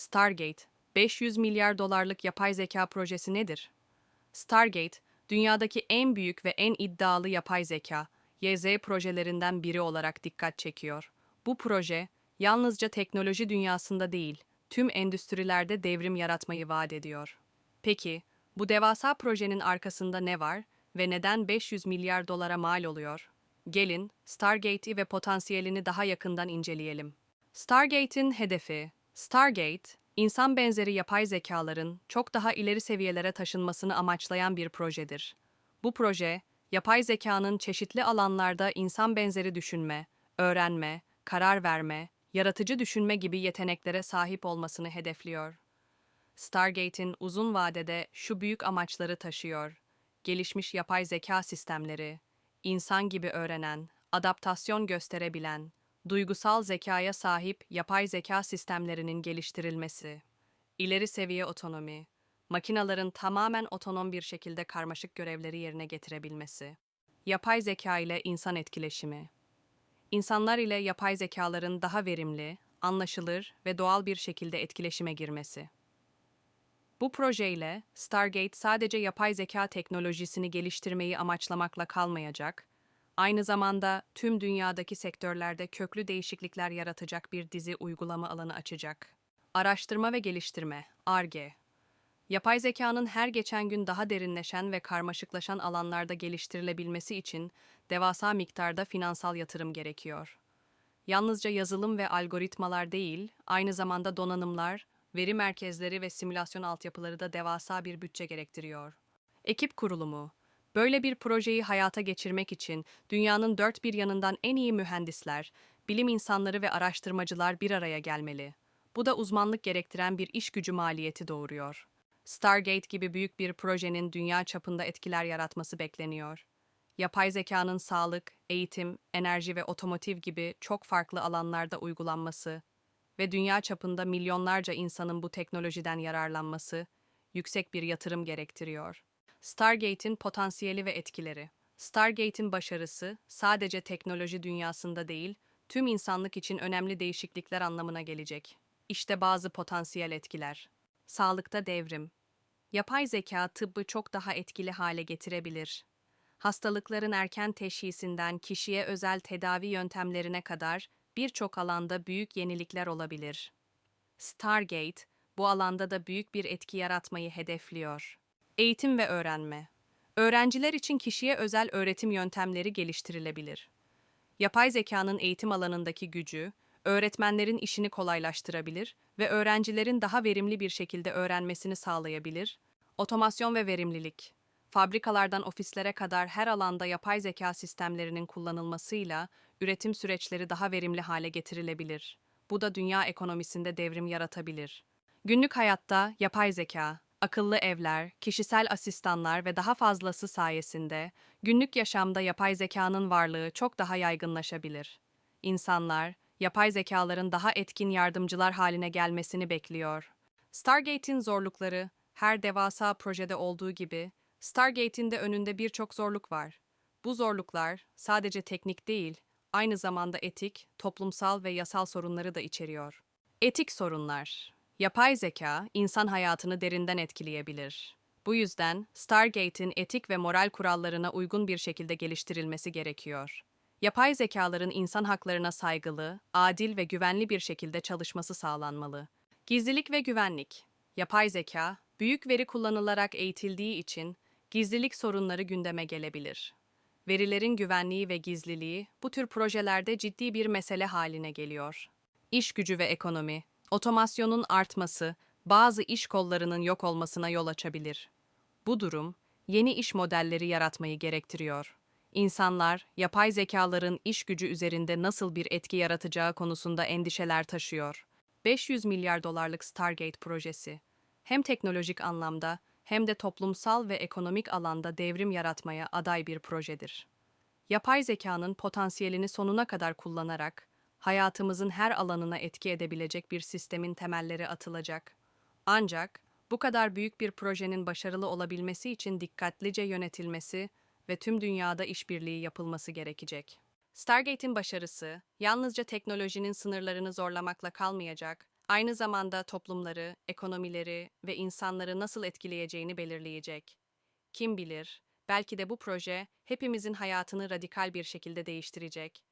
Stargate, 500 milyar dolarlık yapay zeka projesi nedir? Stargate, dünyadaki en büyük ve en iddialı yapay zeka, YZ projelerinden biri olarak dikkat çekiyor. Bu proje, yalnızca teknoloji dünyasında değil, tüm endüstrilerde devrim yaratmayı vaat ediyor. Peki, bu devasa projenin arkasında ne var ve neden 500 milyar dolara mal oluyor? Gelin, Stargate'i ve potansiyelini daha yakından inceleyelim. Stargate'in hedefi Stargate, insan benzeri yapay zekaların çok daha ileri seviyelere taşınmasını amaçlayan bir projedir. Bu proje, yapay zekanın çeşitli alanlarda insan benzeri düşünme, öğrenme, karar verme, yaratıcı düşünme gibi yeteneklere sahip olmasını hedefliyor. Stargate'in uzun vadede şu büyük amaçları taşıyor. Gelişmiş yapay zeka sistemleri, insan gibi öğrenen, adaptasyon gösterebilen, duygusal zekaya sahip yapay zeka sistemlerinin geliştirilmesi, ileri seviye otonomi, makinaların tamamen otonom bir şekilde karmaşık görevleri yerine getirebilmesi, yapay zeka ile insan etkileşimi, insanlar ile yapay zekaların daha verimli, anlaşılır ve doğal bir şekilde etkileşime girmesi. Bu projeyle Stargate sadece yapay zeka teknolojisini geliştirmeyi amaçlamakla kalmayacak, aynı zamanda tüm dünyadaki sektörlerde köklü değişiklikler yaratacak bir dizi uygulama alanı açacak. Araştırma ve geliştirme, ARGE. Yapay zekanın her geçen gün daha derinleşen ve karmaşıklaşan alanlarda geliştirilebilmesi için devasa miktarda finansal yatırım gerekiyor. Yalnızca yazılım ve algoritmalar değil, aynı zamanda donanımlar, veri merkezleri ve simülasyon altyapıları da devasa bir bütçe gerektiriyor. Ekip kurulumu Böyle bir projeyi hayata geçirmek için dünyanın dört bir yanından en iyi mühendisler, bilim insanları ve araştırmacılar bir araya gelmeli. Bu da uzmanlık gerektiren bir iş gücü maliyeti doğuruyor. Stargate gibi büyük bir projenin dünya çapında etkiler yaratması bekleniyor. Yapay zekanın sağlık, eğitim, enerji ve otomotiv gibi çok farklı alanlarda uygulanması ve dünya çapında milyonlarca insanın bu teknolojiden yararlanması yüksek bir yatırım gerektiriyor. Stargate'in potansiyeli ve etkileri. Stargate'in başarısı sadece teknoloji dünyasında değil, tüm insanlık için önemli değişiklikler anlamına gelecek. İşte bazı potansiyel etkiler. Sağlıkta devrim. Yapay zeka tıbbı çok daha etkili hale getirebilir. Hastalıkların erken teşhisinden kişiye özel tedavi yöntemlerine kadar birçok alanda büyük yenilikler olabilir. Stargate bu alanda da büyük bir etki yaratmayı hedefliyor. Eğitim ve öğrenme. Öğrenciler için kişiye özel öğretim yöntemleri geliştirilebilir. Yapay zekanın eğitim alanındaki gücü, öğretmenlerin işini kolaylaştırabilir ve öğrencilerin daha verimli bir şekilde öğrenmesini sağlayabilir. Otomasyon ve verimlilik. Fabrikalardan ofislere kadar her alanda yapay zeka sistemlerinin kullanılmasıyla üretim süreçleri daha verimli hale getirilebilir. Bu da dünya ekonomisinde devrim yaratabilir. Günlük hayatta yapay zeka, akıllı evler, kişisel asistanlar ve daha fazlası sayesinde günlük yaşamda yapay zekanın varlığı çok daha yaygınlaşabilir. İnsanlar, yapay zekaların daha etkin yardımcılar haline gelmesini bekliyor. Stargate'in zorlukları, her devasa projede olduğu gibi, Stargate'in de önünde birçok zorluk var. Bu zorluklar sadece teknik değil, aynı zamanda etik, toplumsal ve yasal sorunları da içeriyor. Etik sorunlar Yapay zeka, insan hayatını derinden etkileyebilir. Bu yüzden Stargate'in etik ve moral kurallarına uygun bir şekilde geliştirilmesi gerekiyor. Yapay zekaların insan haklarına saygılı, adil ve güvenli bir şekilde çalışması sağlanmalı. Gizlilik ve güvenlik. Yapay zeka, büyük veri kullanılarak eğitildiği için gizlilik sorunları gündeme gelebilir. Verilerin güvenliği ve gizliliği bu tür projelerde ciddi bir mesele haline geliyor. İş gücü ve ekonomi Otomasyonun artması bazı iş kollarının yok olmasına yol açabilir. Bu durum yeni iş modelleri yaratmayı gerektiriyor. İnsanlar, yapay zekaların iş gücü üzerinde nasıl bir etki yaratacağı konusunda endişeler taşıyor. 500 milyar dolarlık Stargate projesi hem teknolojik anlamda hem de toplumsal ve ekonomik alanda devrim yaratmaya aday bir projedir. Yapay zekanın potansiyelini sonuna kadar kullanarak hayatımızın her alanına etki edebilecek bir sistemin temelleri atılacak. Ancak bu kadar büyük bir projenin başarılı olabilmesi için dikkatlice yönetilmesi ve tüm dünyada işbirliği yapılması gerekecek. Stargate'in başarısı yalnızca teknolojinin sınırlarını zorlamakla kalmayacak, aynı zamanda toplumları, ekonomileri ve insanları nasıl etkileyeceğini belirleyecek. Kim bilir, belki de bu proje hepimizin hayatını radikal bir şekilde değiştirecek.